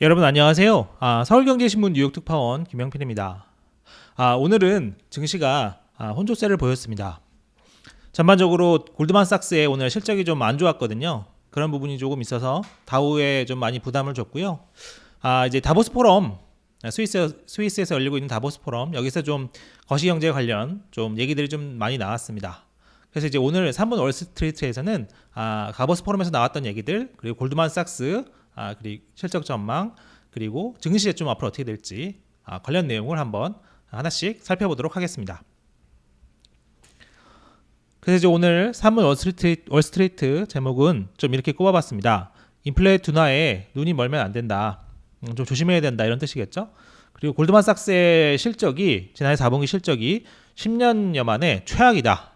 여러분 안녕하세요. 아, 서울경제신문 뉴욕 특파원 김영필입니다. 아, 오늘은 증시가 아, 혼조세를 보였습니다. 전반적으로 골드만삭스의 오늘 실적이 좀 안 좋았거든요. 그런 부분이 조금 있어서 다우에 좀 많이 부담을 줬고요. 아, 이제 다보스 포럼 스위스 스위스에서 열리고 있는 다보스 포럼 여기서 좀 거시 경제 관련 좀 얘기들이 좀 많이 나왔습니다. 그래서 이제 오늘 3분 월스트리트에서는 아, 가보스 포럼에서 나왔던 얘기들 그리고 골드만삭스 아, 그리고 실적 전망 그리고 증시에 좀 앞으로 어떻게 될지 아, 관련 내용을 한번 하나씩 살펴보도록 하겠습니다. 그래서 이제 오늘 3분 월스트리트, 월스트리트 제목은 좀 이렇게 꼽아봤습니다. 인플레 둔화에 눈이 멀면 안 된다. 음, 좀 조심해야 된다 이런 뜻이겠죠. 그리고 골드만삭스의 실적이 지난해 4분기 실적이 10년여 만에 최악이다.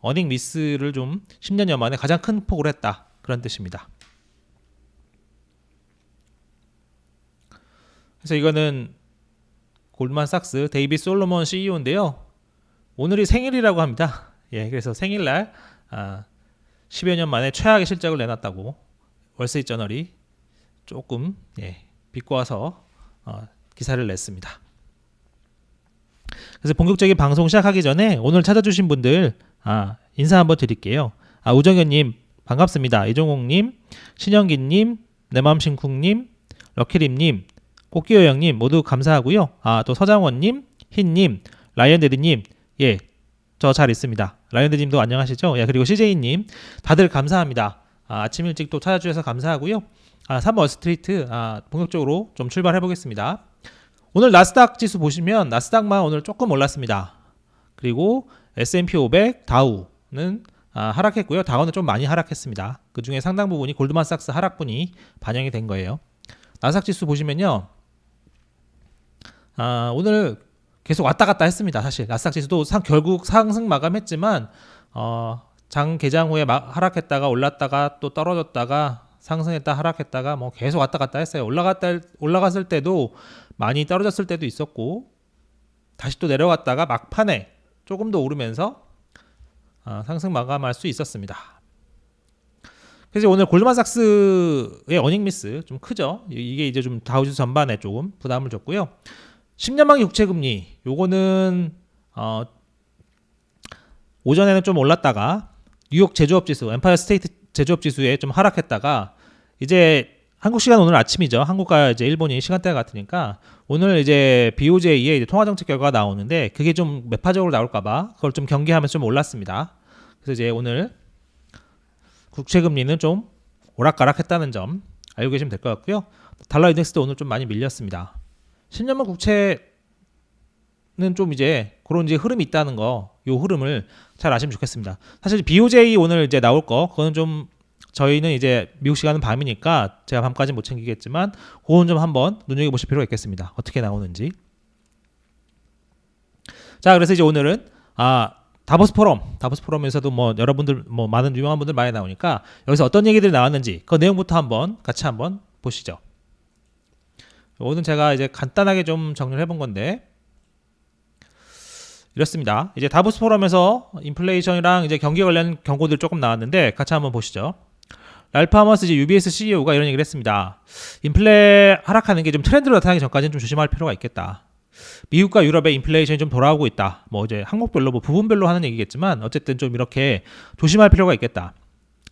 어닝 미스를 좀 10년여 만에 가장 큰 폭으로 했다. 그런 뜻입니다. 그래서 이거는 골드만삭스 데이비 솔로몬 CEO인데요. 오늘이 생일이라고 합니다. 예, 그래서 생일날 아, 10여 년 만에 최악의 실적을 내놨다고 월스트리트 저널이 조금 예, 비꼬아서 어, 기사를 냈습니다. 그래서 본격적인 방송 시작하기 전에 오늘 찾아주신 분들 아, 인사 한번 드릴게요. 아, 우정현님 반갑습니다. 이종옥님, 신영기님, 내맘신쿵님, 럭키림님, 꽃기호 형님 모두 감사하고요. 아, 또 서장원님, 흰님, 라이언데드님, 예, 저 잘 있습니다. 라이언데드님도 안녕하시죠? 예, 그리고 CJ님 다들 감사합니다. 아, 아침 일찍 또 찾아주셔서 감사하고요. 아, 3월 스트리트 아, 본격적으로 좀 출발해 보겠습니다. 오늘 나스닥 지수 보시면 나스닥만 오늘 조금 올랐습니다. 그리고 S&P 500, 다우는 아, 하락했고요. 다우는 좀 많이 하락했습니다. 그 중에 상당 부분이 골드만삭스 하락분이 반영이 된 거예요. 나스닥 지수 보시면요. 아, 오늘 계속 왔다 갔다 했습니다. 사실 나스닥 지수도 상, 결국 상승 마감했지만 어, 장 개장 후에 막 하락했다가 올랐다가 또 떨어졌다가 상승했다 하락했다가 뭐 계속 왔다 갔다 했어요. 올라갔다 올라갔을 때도 많이 떨어졌을 때도 있었고 다시 또 내려갔다가 막판에 조금 더 오르면서 아, 상승 마감할 수 있었습니다. 그래서 오늘 골드만삭스의 어닝 미스 좀 크죠. 이게 이제 좀 다우지수 전반에 조금 부담을 줬고요. 10년만기 국채 금리 요거는 어, 오전에는 좀 올랐다가 뉴욕 제조업 지수, 엠파이어 스테이트 제조업 지수에 좀 하락했다가 이제 한국 시간 오늘 아침이죠. 한국과 이제 일본이 시간대가 같으니까 오늘 이제 BOJ의 이제 통화 정책 결과가 나오는데 그게 좀 매파적으로 나올까봐 그걸 좀 경계하면서 좀 올랐습니다. 그래서 이제 오늘 국채 금리는 좀 오락가락했다는 점 알고 계시면 될 것 같고요. 달러 인덱스도 오늘 좀 많이 밀렸습니다. 10년만 국채는 좀 이제 그런 이제 흐름이 있다는 거, 요 흐름을 잘 아시면 좋겠습니다. 사실 BOJ 오늘 이제 나올 거, 그거는 좀 저희는 이제 미국 시간은 밤이니까 제가 밤까지 못 챙기겠지만 그건 좀 한번 눈여겨 보실 필요가 있겠습니다. 어떻게 나오는지. 자, 그래서 이제 오늘은 아 다보스 포럼, 다보스 포럼에서도 뭐 여러분들 뭐 많은 유명한 분들 많이 나오니까 여기서 어떤 얘기들이 나왔는지 그 내용부터 한번 같이 한번 보시죠. 오늘 제가 이제 간단하게 좀 정리를 해본 건데 이렇습니다. 이제 다보스 포럼에서 인플레이션이랑 이제 경기 관련 경고들 조금 나왔는데 같이 한번 보시죠. 랄프 하머스 이제 UBS CEO가 이런 얘기를 했습니다. 인플레 하락하는 게 좀 트렌드로 나타나기 전까지는 좀 조심할 필요가 있겠다. 미국과 유럽의 인플레이션이 좀 돌아오고 있다. 뭐 이제 항목별로 뭐 부분별로 하는 얘기겠지만 어쨌든 좀 이렇게 조심할 필요가 있겠다.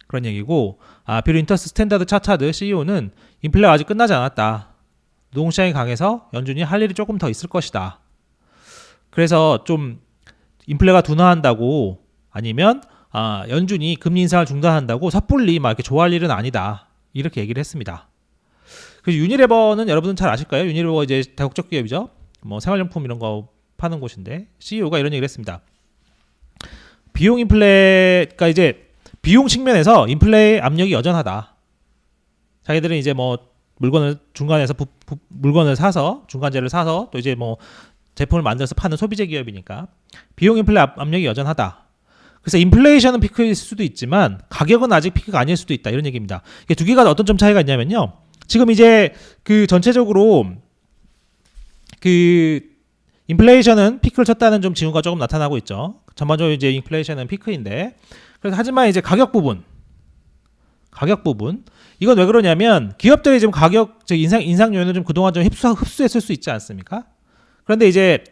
그런 얘기고 아, 비로 인터스 스탠다드 차차드 CEO는 인플레가 아직 끝나지 않았다. 노동시장이 강해서 연준이 할 일이 조금 더 있을 것이다. 그래서 좀 인플레가 둔화한다고 아니면 아, 연준이 금리 인상을 중단한다고 섣불리 막 이렇게 좋아할 일은 아니다. 이렇게 얘기를 했습니다. 그래서 유니레버는 여러분은 잘 아실 까요? 유니레버 이제 다국적 기업이죠. 뭐 생활용품 이런 거 파는 곳인데 CEO가 이런 얘기를 했습니다. 비용 인플레가 이제 비용 측면에서 인플레 압력이 여전하다. 자기들은 이제 뭐 물건을 중간에서 부, 부, 물건을 사서 중간재를 사서 또 이제 뭐 제품을 만들어서 파는 소비재 기업이니까 비용 인플레 압, 압력이 여전하다. 그래서 인플레이션은 피크일 수도 있지만 가격은 아직 피크가 아닐 수도 있다 이런 얘기입니다. 이게 두 개가 어떤 점 차이가 있냐면요. 지금 이제 그 전체적으로 그 인플레이션은 피크를 쳤다는 좀 징후가 조금 나타나고 있죠. 전반적으로 이제 인플레이션은 피크인데 그래서 하지만 이제 가격 부분 가격 부분 이건 왜 그러냐면 기업들이 지금 가격 저 인상 인상 요인을 좀 그동안 좀 흡수 흡수했을 수 있지 않습니까? 그런데 이제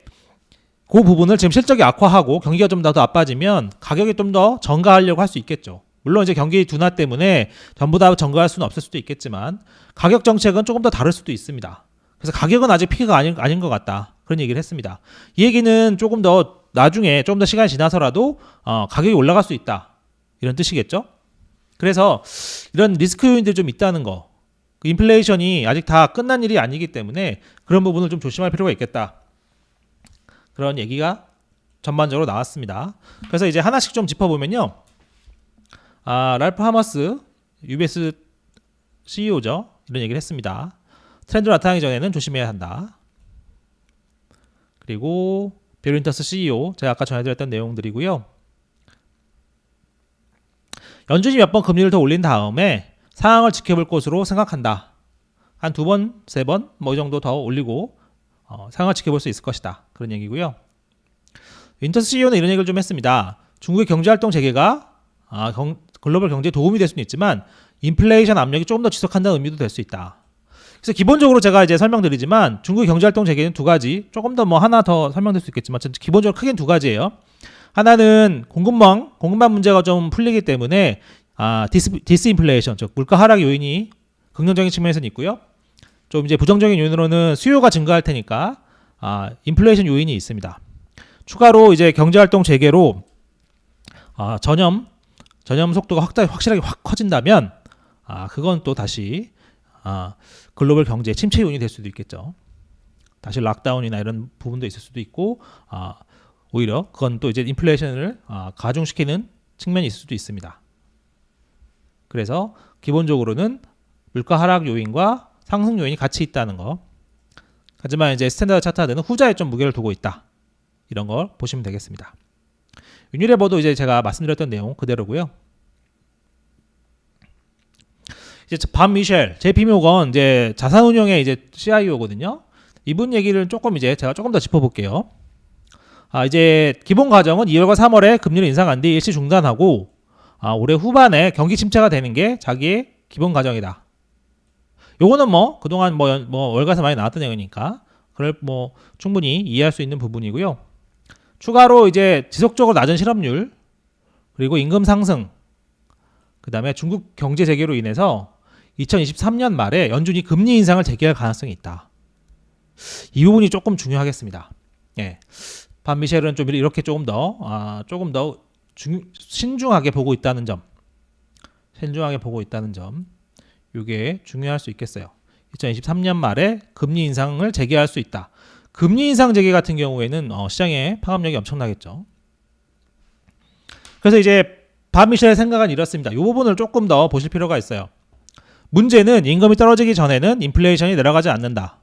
그 부분을 지금 실적이 악화하고 경기가 좀 더 나빠지면 가격이 좀 더 전가하려고 할 수 있겠죠. 물론 이제 경기 둔화 때문에 전부 다 전가할 수는 없을 수도 있겠지만 가격 정책은 조금 더 다를 수도 있습니다. 그래서 가격은 아직 피크가 아닌, 아닌 것 같다. 그런 얘기를 했습니다. 이 얘기는 조금 더 나중에 조금 더 시간이 지나서라도 어, 가격이 올라갈 수 있다. 이런 뜻이겠죠? 그래서 이런 리스크 요인들이 좀 있다는 거. 그 인플레이션이 아직 다 끝난 일이 아니기 때문에 그런 부분을 좀 조심할 필요가 있겠다. 그런 얘기가 전반적으로 나왔습니다. 그래서 이제 하나씩 좀 짚어보면요. 아, 랄프 하머스, UBS CEO죠. 이런 얘기를 했습니다. 트렌드로 나타나기 전에는 조심해야 한다. 그리고 베린터스 CEO, 제가 아까 전해드렸던 내용들이고요. 연준이 몇 번 금리를 더 올린 다음에 상황을 지켜볼 것으로 생각한다. 한 두 번, 세 번, 뭐 이 정도 더 올리고 어, 상황을 지켜볼 수 있을 것이다. 그런 얘기고요. 윈터스 CEO는 이런 얘기를 좀 했습니다. 중국의 경제활동 재개가 아, 경- 글로벌 경제에 도움이 될 수는 있지만 인플레이션 압력이 조금 더 지속한다는 의미도 될 수 있다. 그래서 기본적으로 제가 이제 설명드리지만 중국의 경제활동 재개는 두 가지, 조금 더 뭐 하나 더 설명될 수 있겠지만 전 기본적으로 크게는 두 가지예요. 하나는 공급망, 공급망 문제가 좀 풀리기 때문에 아, 디스, 디스인플레이션, 즉 물가 하락 요인이 긍정적인 측면에서는 있고요. 좀 이제 부정적인 요인으로는 수요가 증가할 테니까 아, 인플레이션 요인이 있습니다. 추가로 이제 경제활동 재개로 아, 전염 전염 속도가 확, 확실하게 확 커진다면 아, 그건 또 다시 아, 글로벌 경제 침체 요인이 될 수도 있겠죠. 다시 락다운이나 이런 부분도 있을 수도 있고 아, 오히려 그건 또 이제 인플레이션을 아, 가중시키는 측면이 있을 수도 있습니다. 그래서 기본적으로는 물가 하락 요인과 상승 요인이 같이 있다는 거. 하지만 이제 스탠다드 차트하드는 후자에 좀 무게를 두고 있다. 이런 걸 보시면 되겠습니다. 윤유레버도 이제 제가 말씀드렸던 내용 그대로고요. 이제 반 미셸, 제피 모건 이제 자산운용의 이제 CIO거든요. 이분 얘기를 조금 이제 제가 조금 더 짚어볼게요. 아 이제 기본 과정은 2월과 3월에 금리를 인상한 뒤 일시 중단하고 아 올해 후반에 경기 침체가 되는 게 자기의 기본 과정이다. 요거는 뭐 그동안 뭐, 연- 뭐 월가에서 많이 나왔던 내용이니까 그걸 뭐 충분히 이해할 수 있는 부분이고요. 추가로 이제 지속적으로 낮은 실업률 그리고 임금 상승 그다음에 중국 경제 재개로 인해서 2023년 말에 연준이 금리 인상을 재개할 가능성이 있다. 이 부분이 조금 중요하겠습니다. 예. 반 미셸은 좀 이렇게 조금 더 아, 조금 더 중, 신중하게 보고 있다는 점. 신중하게 보고 있다는 점. 이게 중요할 수 있겠어요. 2023년 말에 금리 인상을 재개할 수 있다. 금리 인상 재개 같은 경우에는 어, 시장의 파급력이 엄청나겠죠. 그래서 이제 반 미셸의 생각은 이렇습니다. 이 부분을 조금 더 보실 필요가 있어요. 문제는 임금이 떨어지기 전에는 인플레이션이 내려가지 않는다.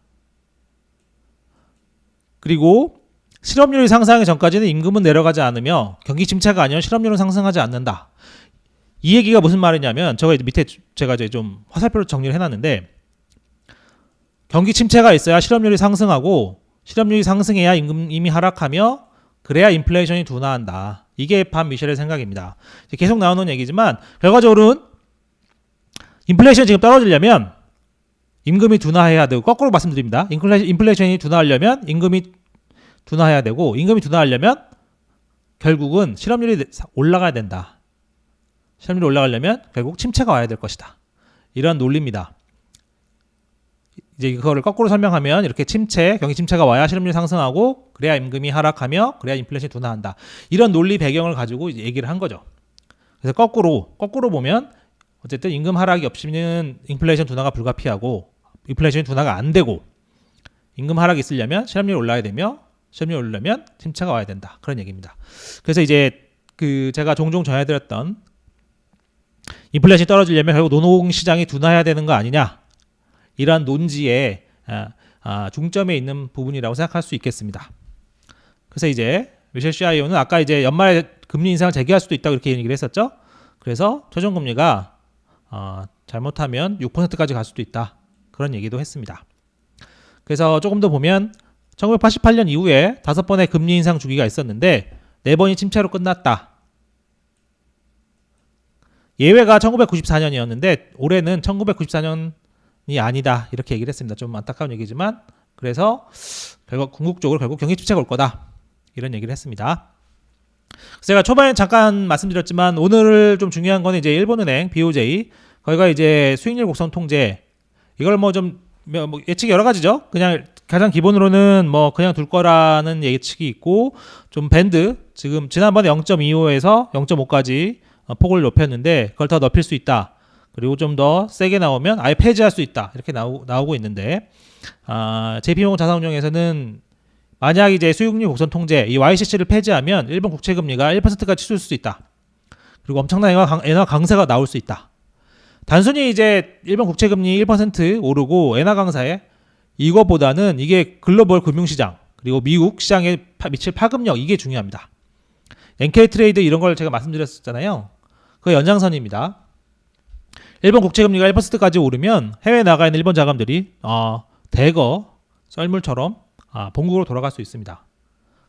그리고 실업률이 상승하기 전까지는 임금은 내려가지 않으며 경기 침체가 아니면 실업률은 상승하지 않는다. 이 얘기가 무슨 말이냐면 제가 밑에 제가 이제 좀 화살표로 정리를 해놨는데 경기 침체가 있어야 실업률이 상승하고 실업률이 상승해야 임금이 하락하며 그래야 인플레이션이 둔화한다. 이게 반 미셸의 생각입니다. 계속 나오는 얘기지만 결과적으로는 인플레이션이 지금 떨어지려면 임금이 둔화해야 되고 거꾸로 말씀드립니다. 인플레- 인플레이션이 둔화하려면 임금이 둔화해야 되고 임금이 둔화하려면 결국은 실업률이 내- 올라가야 된다. 실업률이 올라가려면 결국 침체가 와야 될 것이다. 이런 논리입니다. 이제 그거를 거꾸로 설명하면 이렇게 침체, 경기 침체가 와야 실업률이 상승하고 그래야 임금이 하락하며 그래야 인플레이션이 둔화한다. 이런 논리 배경을 가지고 얘기를 한 거죠. 그래서 거꾸로 거꾸로 보면 어쨌든 임금 하락이 없이는 인플레이션 둔화가 불가피하고 인플레이션이 둔화가 안 되고 임금 하락이 있으려면 실업률이 올라야 되며 실업률이 오르려면 침체가 와야 된다. 그런 얘기입니다. 그래서 이제 그 제가 종종 전해드렸던 인플레이션이 떨어지려면 결국 노동 시장이 둔화해야 되는 거 아니냐 이러한 논지의 아, 아, 중점에 있는 부분이라고 생각할 수 있겠습니다. 그래서 이제 미셸 CIO는 아까 이제 연말에 금리 인상을 재개할 수도 있다고 이렇게 얘기를 했었죠. 그래서 최종 금리가 어, 잘못하면 6%까지 갈 수도 있다. 그런 얘기도 했습니다. 그래서 조금 더 보면 1988년 이후에 다섯 번의 금리 인상 주기가 있었는데 네 번이 침체로 끝났다. 예외가 1994년이었는데 올해는 1994년이 아니다 이렇게 얘기를 했습니다. 좀 안타까운 얘기지만 그래서 결국 궁극적으로 결국 경기 침체가 올 거다 이런 얘기를 했습니다. 제가 초반에 잠깐 말씀드렸지만 오늘 좀 중요한 거는 이제 일본은행 BOJ 거기가 이제 수익률 곡선 통제 이걸 뭐 좀 예측이 여러 가지죠. 그냥 가장 기본으로는 뭐 그냥 둘 거라는 예측이 있고 좀 밴드 지금 지난번에 0.25에서 0.5까지 어, 폭을 높였는데 그걸 더 넓힐 수 있다. 그리고 좀 더 세게 나오면 아예 폐지할 수 있다. 이렇게 나오, 나오고 있는데 아, JP모건 자산운용에서는 만약 이제 수익률 곡선 통제 이 YCC를 폐지하면 일본 국채 금리가 1%까지 치솟을 수 있다. 그리고 엄청난 엔화, 강, 엔화 강세가 나올 수 있다. 단순히 이제 일본 국채 금리 1% 오르고 엔화 강사에 이거보다는 이게 글로벌 금융시장 그리고 미국 시장에 파- 미칠 파급력 이게 중요합니다. NK 트레이드 이런 걸 제가 말씀드렸었잖아요. 그 연장선입니다. 일본 국채 금리가 1%까지 오르면 해외 나가 있는 일본 자금들이 어, 대거 썰물처럼 아, 본국으로 돌아갈 수 있습니다.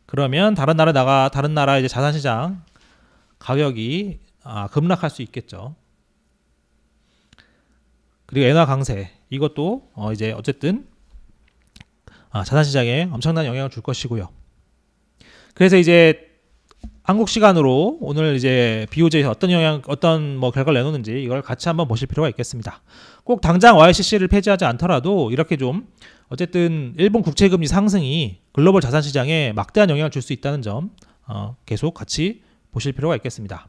그러면 다른 나라 나가 다른 나라 이제 자산 시장 가격이 아, 급락할 수 있겠죠. 그리고 엔화 강세 이것도 어, 이제 어쨌든 아, 자산 시장에 엄청난 영향을 줄 것이고요. 그래서 이제 한국 시간으로 오늘 이제 BOJ에서 어떤 영향, 어떤 뭐 결과를 내놓는지 이걸 같이 한번 보실 필요가 있겠습니다. 꼭 당장 YCC를 폐지하지 않더라도 이렇게 좀 어쨌든 일본 국채 금리 상승이 글로벌 자산 시장에 막대한 영향을 줄 수 있다는 점 어, 계속 같이 보실 필요가 있겠습니다.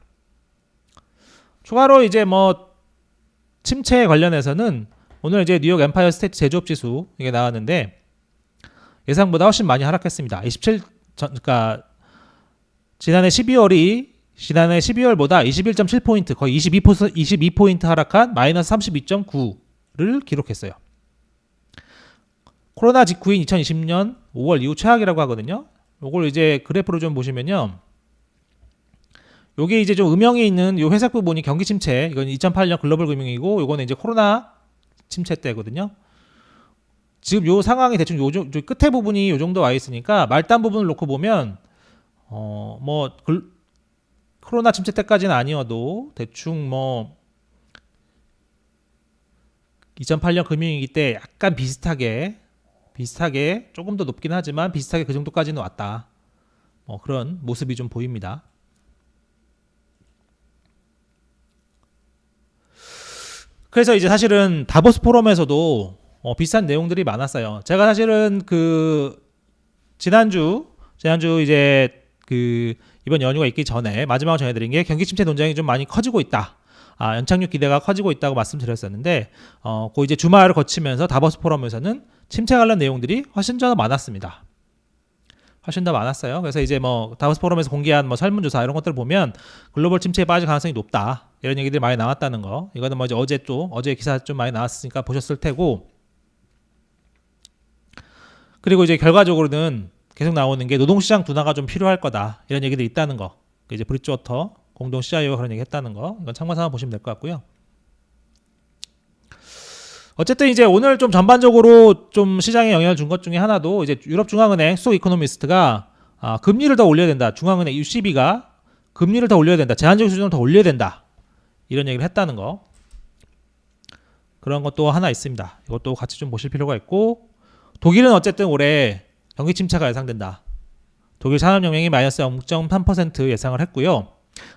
추가로 이제 뭐 침체 관련해서는 오늘 이제 뉴욕 엠파이어 스테이트 제조업 지수 이게 나왔는데 예상보다 훨씬 많이 하락했습니다. 27 전, 그러니까 지난해 12월이 지난해 12월보다 21.7포인트 거의 22%, 22포인트 하락한 마이너스 32.9를 기록했어요. 코로나 직후인 2020년 5월 이후 최악이라고 하거든요. 요걸 이제 그래프로 좀 보시면요. 요게 이제 좀 음영이 있는 요 회색 부분이 경기 침체. 이건 2008년 글로벌 금융이고 요거는 이제 코로나 침체 때거든요. 지금 요 상황이 대충 요, 정- 요 끝에 부분이 요 정도 와 있으니까 말단 부분을 놓고 보면 어 뭐 코로나 침체 때까지는 아니어도 대충 뭐 2008년 금융위기 때 약간 비슷하게 비슷하게 조금 더 높긴 하지만 비슷하게 그 정도까지는 왔다. 뭐 그런 모습이 좀 보입니다. 그래서 이제 사실은 다보스 포럼에서도 어, 비슷한 내용들이 많았어요. 제가 사실은 그 지난주 지난주 이제 그 이번 연휴가 있기 전에 마지막으로 전해드린 게 경기 침체 논쟁이 좀 많이 커지고 있다. 아, 연착륙 기대가 커지고 있다고 말씀드렸었는데 어, 그 이제 주말을 거치면서 다보스 포럼에서는 침체 관련 내용들이 훨씬 더 많았습니다. 훨씬 더 많았어요. 그래서 이제 뭐 다보스 포럼에서 공개한 뭐 설문조사 이런 것들 을 보면 글로벌 침체에 빠질 가능성이 높다. 이런 얘기들이 많이 나왔다는 거. 이거는 뭐 이제 어제 또 어제 기사 좀 많이 나왔으니까 보셨을 테고. 그리고 이제 결과적으로는 계속 나오는 게 노동시장 둔화가 좀 필요할 거다. 이런 얘기들이 있다는 거. 그 이제 브리지워터 공동 CIO가 그런 얘기 했다는 거. 이건 참고 삼아 보시면 될 것 같고요. 어쨌든 이제 오늘 좀 전반적으로 좀 시장에 영향을 준 것 중에 하나도 이제 유럽 중앙은행 수석 이코노미스트가 아, 금리를 더 올려야 된다. 중앙은행 UCB가 금리를 더 올려야 된다. 제한적 수준을 더 올려야 된다. 이런 얘기를 했다는 거. 그런 것도 하나 있습니다. 이것도 같이 좀 보실 필요가 있고 독일은 어쨌든 올해 경기 침체가 예상된다. 독일 산업영향이 마이너스 0.3% 예상을 했고요.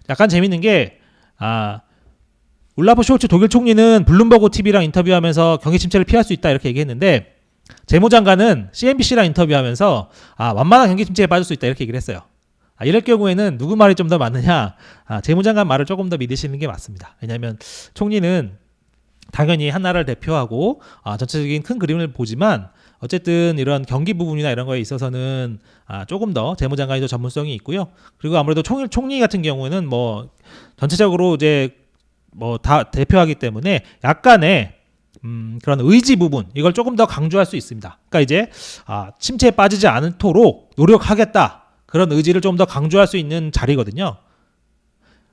약간 재밌는 게 아, 울라프 쇼츠 독일 총리는 블룸버그 TV랑 인터뷰하면서 경기 침체를 피할 수 있다 이렇게 얘기했는데 재무장관은 CNBC랑 인터뷰하면서 아, 완만한 경기 침체에 빠질 수 있다 이렇게 얘기를 했어요. 아, 이럴 경우에는 누구 말이 좀 더 맞느냐? 아, 재무장관 말을 조금 더 믿으시는 게 맞습니다. 왜냐하면 총리는 당연히 한 나라를 대표하고 아, 전체적인 큰 그림을 보지만 어쨌든 이런 경기 부분이나 이런 거에 있어서는 아, 조금 더 재무장관이 더 전문성이 있고요. 그리고 아무래도 총리, 총리 같은 경우는 뭐 전체적으로 이제 뭐 다 대표하기 때문에 약간의 음, 그런 의지 부분 이걸 조금 더 강조할 수 있습니다. 그러니까 이제 아, 침체에 빠지지 않도록 노력하겠다 그런 의지를 좀 더 강조할 수 있는 자리거든요.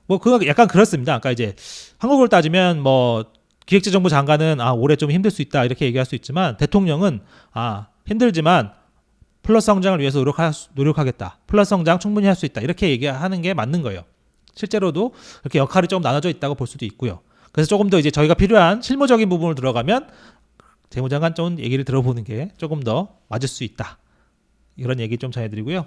뭐 그거 약간 그렇습니다. 그러니까 이제 한국을 따지면 뭐 기획재정부 장관은 아 올해 좀 힘들 수 있다 이렇게 얘기할 수 있지만 대통령은 아 힘들지만 플러스 성장을 위해서 노력하, 노력하겠다. 플러스 성장 충분히 할 수 있다. 이렇게 얘기하는 게 맞는 거예요. 실제로도 이렇게 역할이 조금 나눠져 있다고 볼 수도 있고요. 그래서 조금 더 이제 저희가 필요한 실무적인 부분을 들어가면 재무장관 좀 얘기를 들어보는 게 조금 더 맞을 수 있다. 이런 얘기 좀 전해드리고요.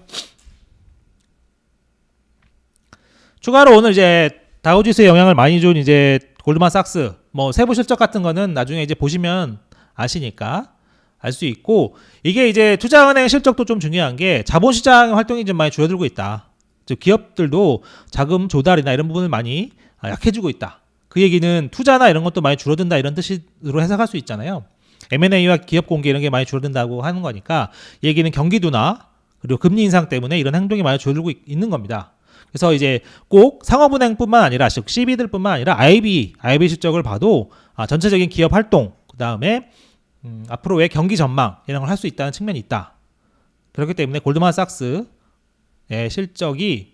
추가로 오늘 이제 다우지수에 영향을 많이 준 이제 골드만삭스 뭐 세부 실적 같은 거는 나중에 이제 보시면 아시니까 알 수 있고 이게 이제 투자은행 실적도 좀 중요한 게 자본시장 활동이 좀 많이 줄어들고 있다. 즉 기업들도 자금 조달이나 이런 부분을 많이 아, 약해지고 있다. 그 얘기는 투자나 이런 것도 많이 줄어든다 이런 뜻으로 해석할 수 있잖아요. M&A와 기업 공개 이런 게 많이 줄어든다고 하는 거니까 이 얘기는 경기도나 그리고 금리 인상 때문에 이런 행동이 많이 줄어들고 있- 있는 겁니다. 그래서 이제 꼭 상업은행뿐만 아니라 즉 CB들뿐만 아니라 IB, IB 실적을 봐도 아, 전체적인 기업 활동 그 다음에 음, 앞으로의 경기 전망 이런 걸 할 수 있다는 측면이 있다. 그렇기 때문에 골드만삭스의 실적이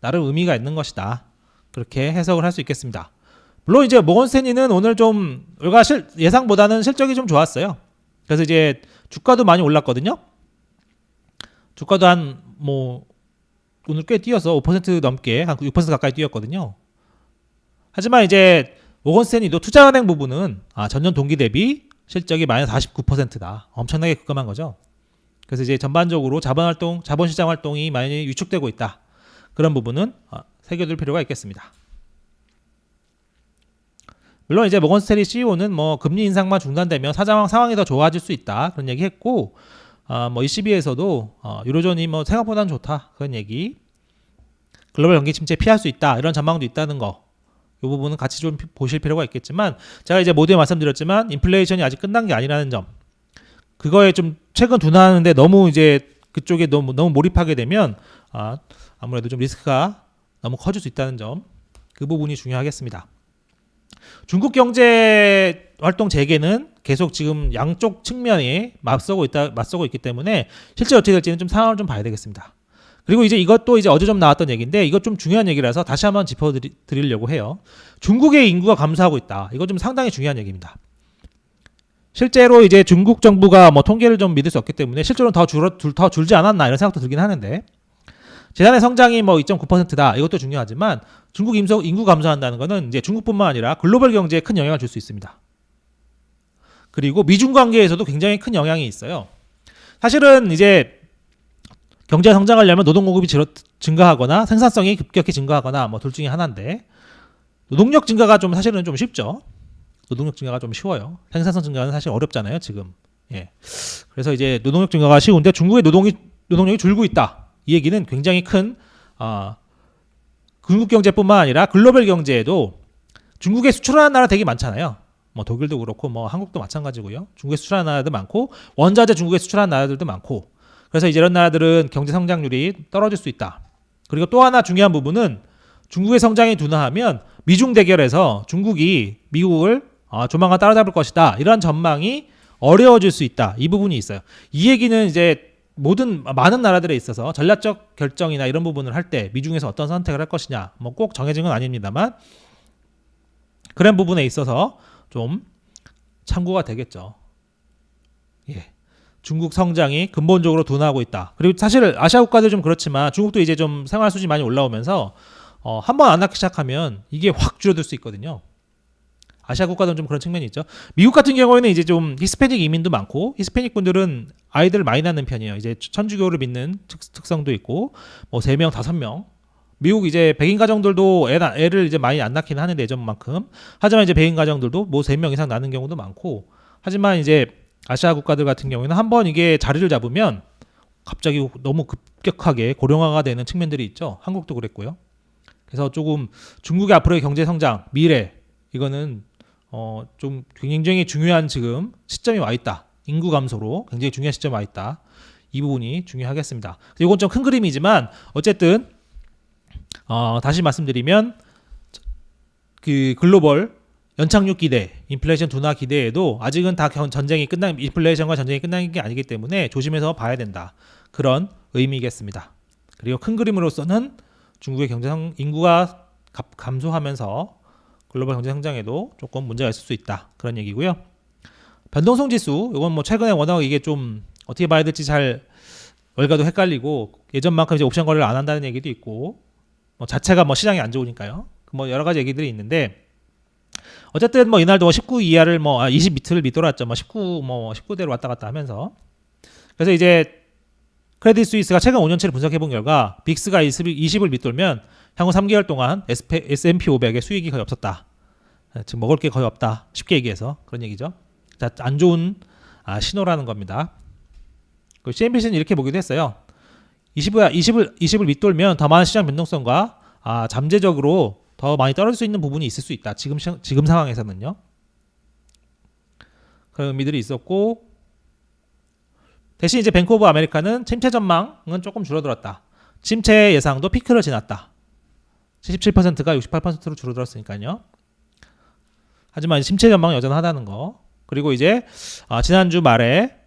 나름 의미가 있는 것이다. 그렇게 해석을 할 수 있겠습니다. 물론 이제 모건스탠리는 오늘 좀 월가 실, 예상보다는 실적이 좀 좋았어요. 그래서 이제 주가도 많이 올랐거든요. 주가도 한 뭐 오늘 꽤 뛰어서 5% 넘게 한 6% 가까이 뛰었거든요. 하지만 이제 모건 스탠리도 투자은행 부분은 아, 전년 동기 대비 실적이 마이너스 49%다. 엄청나게 급감한 거죠. 그래서 이제 전반적으로 자본 활동, 자본 시장 활동이 많이 위축되고 있다. 그런 부분은 아, 새겨둘 필요가 있겠습니다. 물론 이제 모건스테리 CEO는 뭐 금리 인상만 중단되면 사장 상황이 더 좋아질 수 있다 그런 얘기했고 아, 뭐 ECB에서도 어, 유로존이 뭐 생각보다는 좋다. 그런 얘기. 글로벌 경기 침체 피할 수 있다. 이런 전망도 있다는 거. 이 부분은 같이 좀 피- 보실 필요가 있겠지만 제가 이제 모두에 말씀드렸지만 인플레이션이 아직 끝난 게 아니라는 점. 그거에 좀 최근 둔화하는데 너무 이제 그쪽에 너무 너무 몰입하게 되면 아, 아무래도 좀 리스크가 너무 커질 수 있다는 점. 그 부분이 중요하겠습니다. 중국 경제 활동 재개는 계속 지금 양쪽 측면이 맞서고 있다 맞서고 있기 때문에 실제 어떻게 될지는 좀 상황을 좀 봐야 되겠습니다. 그리고 이제 이것도 이제 어제 좀 나왔던 얘기인데 이것 좀 중요한 얘기라서 다시 한번 짚어드리려고 해요. 중국의 인구가 감소하고 있다. 이거 좀 상당히 중요한 얘기입니다. 실제로 이제 중국 정부가 뭐 통계를 좀 믿을 수 없기 때문에 실제로는 더 줄어 줄- 더 줄지 않았나 이런 생각도 들긴 하는데 재단의 성장이 뭐 2.9%다 이것도 중요하지만 중국 임서 인구 감소한다는 거는 이제 중국뿐만 아니라 글로벌 경제에 큰 영향을 줄 수 있습니다. 그리고 미중 관계에서도 굉장히 큰 영향이 있어요. 사실은 이제 경제 성장하려면 노동 공급이 증가하거나 생산성이 급격히 증가하거나 뭐 둘 중에 하나인데 노동력 증가가 좀 사실은 좀 쉽죠. 노동력 증가가 좀 쉬워요. 생산성 증가는 사실 어렵잖아요, 지금. 예. 그래서 이제 노동력 증가가 쉬운데 중국의 노동이 노동력이 줄고 있다. 이 얘기는 굉장히 큰 아, 중국 경제뿐만 아니라 글로벌 경제에도 중국에 수출하는 나라 되게 많잖아요. 뭐 독일도 그렇고 뭐 한국도 마찬가지고요. 중국에 수출하는 나라도 많고 원자재 중국에 수출하는 나라들도 많고 그래서 이제 이런 나라들은 경제 성장률이 떨어질 수 있다. 그리고 또 하나 중요한 부분은 중국의 성장이 둔화하면 미중 대결에서 중국이 미국을 아, 조만간 따라잡을 것이다. 이런 전망이 어려워질 수 있다. 이 부분이 있어요. 이 얘기는 이제 모든 많은 나라들에 있어서 전략적 결정이나 이런 부분을 할 때 미중에서 어떤 선택을 할 것이냐 뭐 꼭 정해진 건 아닙니다만 그런 부분에 있어서 좀 참고가 되겠죠. 예. 중국 성장이 근본적으로 둔화하고 있다. 그리고 사실 아시아 국가들 좀 그렇지만 중국도 이제 좀 생활 수준이 많이 올라오면서 어, 한번 안 낳기 시작하면 이게 확 줄어들 수 있거든요. 아시아 국가들은 좀 그런 측면이 있죠. 미국 같은 경우에는 이제 좀 히스패닉 이민도 많고 히스패닉 분들은 아이들을 많이 낳는 편이에요. 이제 천주교를 믿는 특, 특성도 있고 뭐 세 명 다섯 명 미국 이제 백인 가정들도 애, 나- 애를 이제 많이 안 낳기는 하는데 예전만큼 하지만 이제 백인 가정들도 뭐 세 명 이상 낳는 경우도 많고 하지만 이제 아시아 국가들 같은 경우에는 한번 이게 자리를 잡으면 갑자기 너무 급격하게 고령화가 되는 측면들이 있죠. 한국도 그랬고요. 그래서 조금 중국의 앞으로의 경제 성장 미래 이거는 어 좀 굉장히 중요한 지금 시점이 와 있다. 인구 감소로 굉장히 중요한 시점에 와 있다. 이 부분이 중요하겠습니다. 이건 좀 큰 그림이지만 어쨌든 어 다시 말씀드리면 그 글로벌 연착륙 기대, 인플레이션 둔화 기대에도 아직은 다 경- 전쟁이 끝난 인플레이션과 전쟁이 끝난 게 아니기 때문에 조심해서 봐야 된다. 그런 의미겠습니다. 그리고 큰 그림으로서는 중국의 경제 성, 인구가 갑- 감소하면서 글로벌 경제 성장에도 조금 문제가 있을 수 있다. 그런 얘기고요. 변동성 지수, 이건 뭐 최근에 워낙 이게 좀 어떻게 봐야 될지 잘 월가도 헷갈리고 예전만큼 이제 옵션 거래를 안 한다는 얘기도 있고 뭐 자체가 뭐 시장이 안 좋으니까요. 뭐 여러 가지 얘기들이 있는데 어쨌든 뭐 이날도 19 이하를 뭐 아, 20 밑을 밑돌았죠. 뭐 19, 뭐 19대로 왔다 갔다 하면서 그래서 이제 크레딧 스위스가 최근 5년치를 분석해 본 결과 빅스가 20, 20을 밑돌면 향후 3개월 동안 SP, S&P 500에 수익이 거의 없었다. 예, 지금 먹을 게 거의 없다. 쉽게 얘기해서 그런 얘기죠. 자, 안 좋은 아, 신호라는 겁니다. 그 CNBC는 이렇게 보기도 했어요. 20을 20을 20을 밑돌면 더 많은 시장 변동성과 아, 잠재적으로 더 많이 떨어질 수 있는 부분이 있을 수 있다. 지금 시- 지금 상황에서는요. 그런 의미들이 있었고 대신 이제 뱅크 오브 아메리카는 침체 전망은 조금 줄어들었다. 침체 예상도 피크를 지났다. 77%가 68%로 줄어들었으니까요. 하지만 이제 침체 전망은 여전하다는 거. 그리고 이제 아, 지난주 말에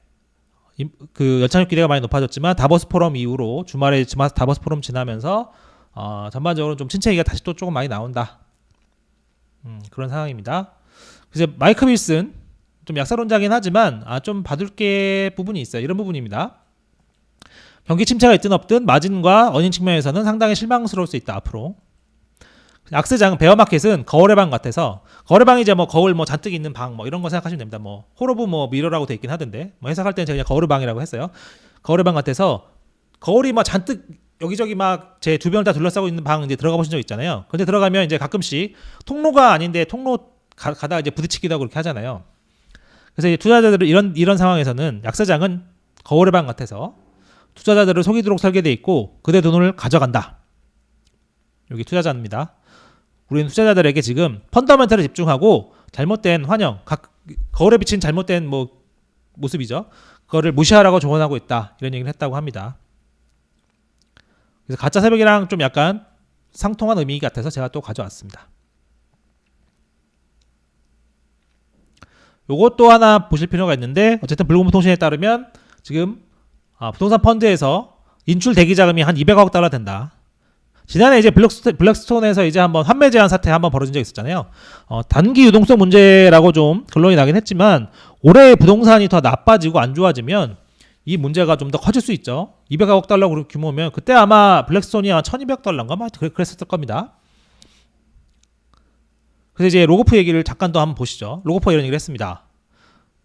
임- 그 연착륙 기대가 많이 높아졌지만 다보스 포럼 이후로 주말에 다보스 포럼 지나면서 어, 전반적으로 좀 침체 얘기가 다시 또 조금 많이 나온다. 음, 그런 상황입니다. 그래서 마이크 윌슨 좀 약사론자긴 하지만 아, 좀 봐둘 게 부분이 있어요. 이런 부분입니다. 경기 침체가 있든 없든 마진과 어닝 측면에서는 상당히 실망스러울 수 있다 앞으로. 악세장 베어마켓은 거울의 방 같아서 거울의 방이 이제 뭐 거울 뭐 잔뜩 있는 방 뭐 이런 거 생각하시면 됩니다. 뭐 호러브 뭐 미러라고 돼 있긴 하던데 뭐 해석할 때는 제가 그냥 거울의 방이라고 했어요. 거울의 방 같아서 거울이 막 잔뜩 여기저기 막 제 주변을 다 둘러싸고 있는 방 이제 들어가 보신 적 있잖아요. 근데 들어가면 이제 가끔씩 통로가 아닌데 통로 가, 가다가 이제 부딪히기도 하고 그렇게 하잖아요. 그래서 이제 투자자들은 이런 이런 상황에서는 약세장은 거울의 방 같아서 투자자들을 속이도록 설계돼 있고 그대 돈을 가져간다. 여기 투자자입니다. 우리는 투자자들에게 지금 펀더멘털에 집중하고 잘못된 환영, 각 거울에 비친 잘못된 뭐 모습이죠. 그거를 무시하라고 조언하고 있다. 이런 얘기를 했다고 합니다. 그래서 가짜 새벽이랑 좀 약간 상통한 의미 같아서 제가 또 가져왔습니다. 요것도 하나 보실 필요가 있는데 어쨌든 블룸버그 통신에 따르면 지금 아, 부동산 펀드에서 인출 대기 자금이 한 200억 달러 된다. 지난해 이제 블랙스토, 블랙스톤 에서 이제 한번 환매 제한 사태 한번 벌어진 적 있었잖아요. 어, 단기 유동성 문제라고 좀 결론이 나긴 했지만 올해 부동산이 더 나빠지고 안 좋아지면 이 문제가 좀 더 커질 수 있죠. 200억 달러 규모면 그때 아마 블랙스톤이 한 1200억 달러인가 막 그랬- 그랬었을 겁니다. 그래서 이제 로고프 얘기를 잠깐 더 한번 보시죠. 로고프 이런 얘기를 했습니다.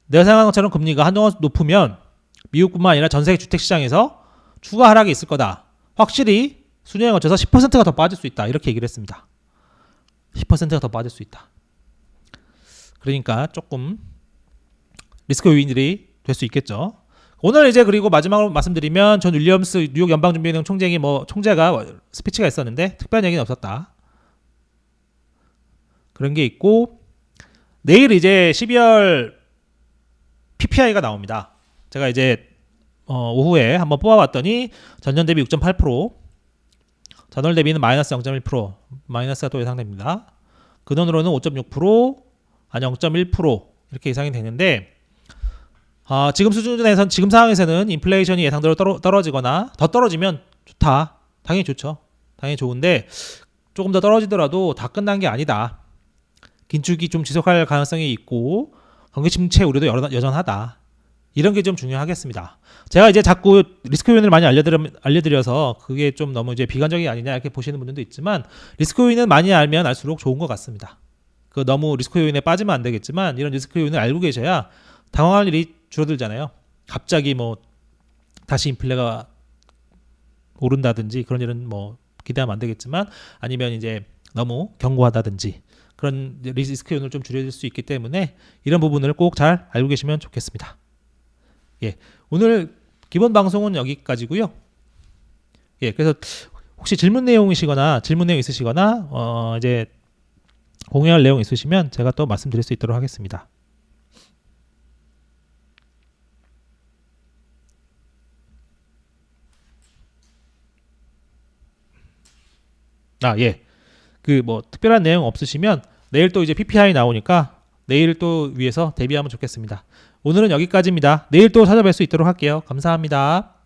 내가 생각한 것처럼 금리가 한동안 높으면 미국뿐만 아니라 전 세계 주택 시장에서 추가 하락이 있을 거다. 확실히 수년에 거쳐서 10%가 더 빠질 수 있다. 이렇게 얘기를 했습니다. 10%가 더 빠질 수 있다. 그러니까 조금 리스크 요인들이 될 수 있겠죠. 오늘 이제 그리고 마지막으로 말씀드리면 존 윌리엄스 뉴욕 연방준비은행 총재이 뭐 총재가 스피치가 있었는데 특별한 얘기는 없었다. 그런 게 있고 내일 이제 12월 PPI가 나옵니다. 제가 이제 어, 오후에 한번 뽑아봤더니 전년 대비 6.8%, 전월 대비는 마이너스 0.1%, 마이너스가 또 예상됩니다. 근원으로는 5.6%, 아니 0.1% 이렇게 예상이 되는데 아, 지금 수준에선 지금 상황에서는 인플레이션이 예상대로 떨어, 떨어 지거나 더 떨어지면 좋다. 당연히 좋죠. 당연히 좋은데 조금 더 떨어지더라도 다 끝난 게 아니다. 긴축이 좀 지속할 가능성이 있고 경기 침체 우려도 여전하다. 이런 게 좀 중요하겠습니다. 제가 이제 자꾸 리스크 요인을 많이 알려드려, 알려드려서 그게 좀 너무 이제 비관적이 아니냐 이렇게 보시는 분들도 있지만 리스크 요인은 많이 알면 알수록 좋은 것 같습니다. 그 너무 리스크 요인에 빠지면 안 되겠지만 이런 리스크 요인을 알고 계셔야 당황할 일이 줄어들잖아요. 갑자기 뭐 다시 인플레가 오른다든지 그런 일은 뭐 기대하면 안 되겠지만 아니면 이제 너무 견고하다든지 그런 리스크 요인을 좀 줄여줄 수 있기 때문에 이런 부분을 꼭 잘 알고 계시면 좋겠습니다. 예, 오늘 기본 방송은 여기까지고요. 예, 그래서 혹시 질문 내용이시거나 질문 내용 있으시거나 어 이제 공유할 내용 있으시면 제가 또 말씀드릴 수 있도록 하겠습니다. 아, 예. 그 뭐 특별한 내용 없으시면 내일 또 이제 PPI 나오니까 내일 또 위해서 대비하면 좋겠습니다. 오늘은 여기까지입니다. 내일 또 찾아뵐 수 있도록 할게요. 감사합니다.